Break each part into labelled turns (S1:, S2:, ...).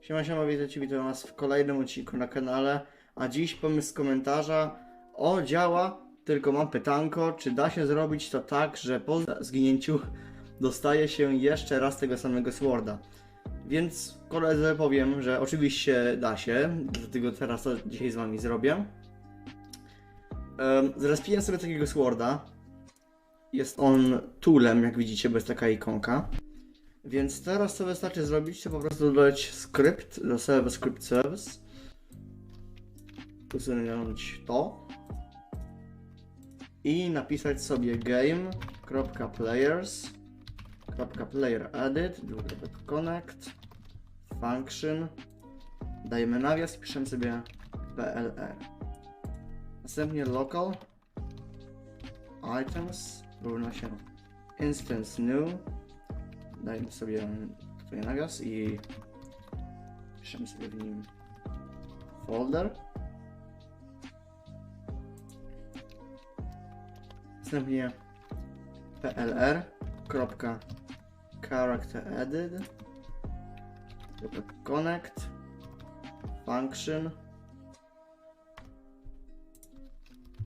S1: Siema, siema, witajcie, witam was w kolejnym odcinku na kanale, a dziś pomysł komentarza, o działa, tylko mam pytanko, czy da się zrobić to tak, że po zginięciu dostaje się jeszcze raz tego samego sworda. Więc koledze powiem, że oczywiście da się, dlatego teraz to dzisiaj z wami zrobię. Zrespiłem sobie takiego sworda, jest on toolem, jak widzicie, bo jest taka ikonka. Więc teraz co wystarczy zrobić, to po prostu dodać skrypt do server script service. Usunąć to. I napisać sobie game.players.player edit, dwukropek connect, function. Dajemy nawias piszemy sobie plr. Następnie local items równa się instance new dajmy sobie tutaj nawias i piszemy sobie w nim folder. Następnie character connect function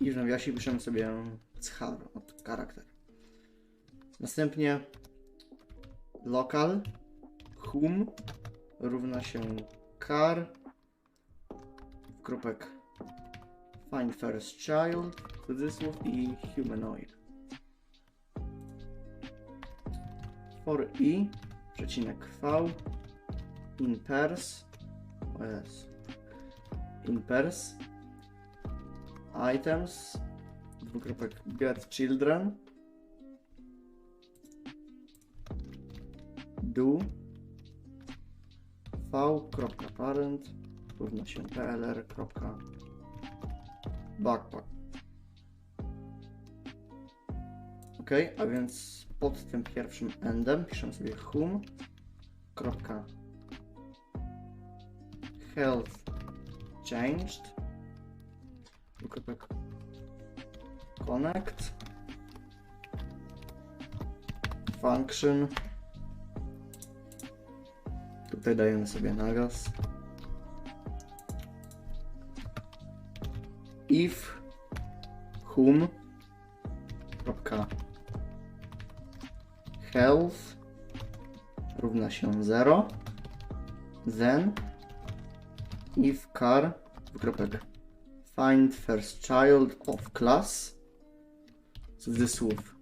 S1: i w nawiasie piszemy sobie char od charakter. Następnie local hum. Równa się car kropek. Find first child. Cudzysłów i humanoid. For i. Przecinek v. In pairs o in pairs items. Dwukropek get children do v.parent równa się plr.backpack ok, a więc pod tym pierwszym endem piszę sobie hum kropka health changed dwukropek connect function Tutaj dajemy sobie nawias. If kropka. Health równa się 0 then if car dwukropek find first child of class. Cudzysłów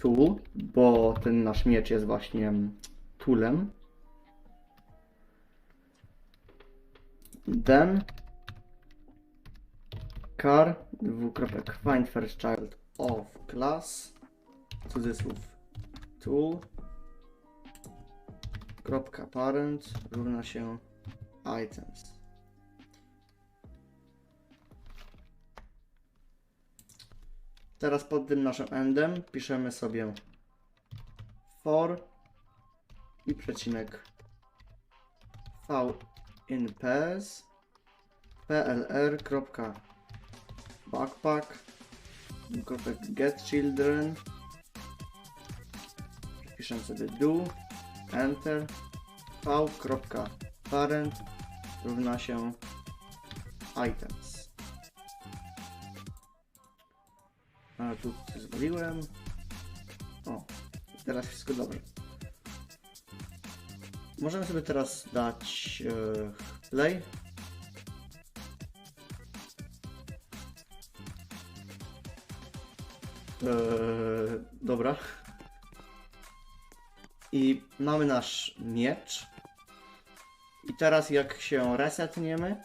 S1: tool, bo ten nasz miecz jest właśnie toolem then car dwukropek. Find first child of class. Cudzysłów. Tool kropka parent. Równa się items. Teraz pod tym naszym endem piszemy sobie for i przecinek v in pairs plr.backpack get children. Piszę sobie do enter v.parent równa się items. A tu zwoliłem o teraz wszystko dobrze Możemy sobie teraz dać e, play. E, dobra. I mamy nasz miecz. I teraz jak się resetniemy.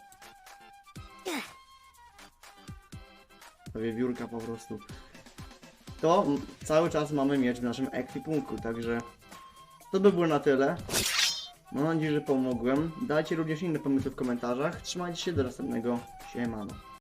S1: To wiewiórka po prostu. To cały czas mamy miecz w naszym ekwipunku, także to by było na tyle. Mam nadzieję, że pomogłem. Dajcie również inne pomysły w komentarzach. Trzymajcie się do następnego. Siemano.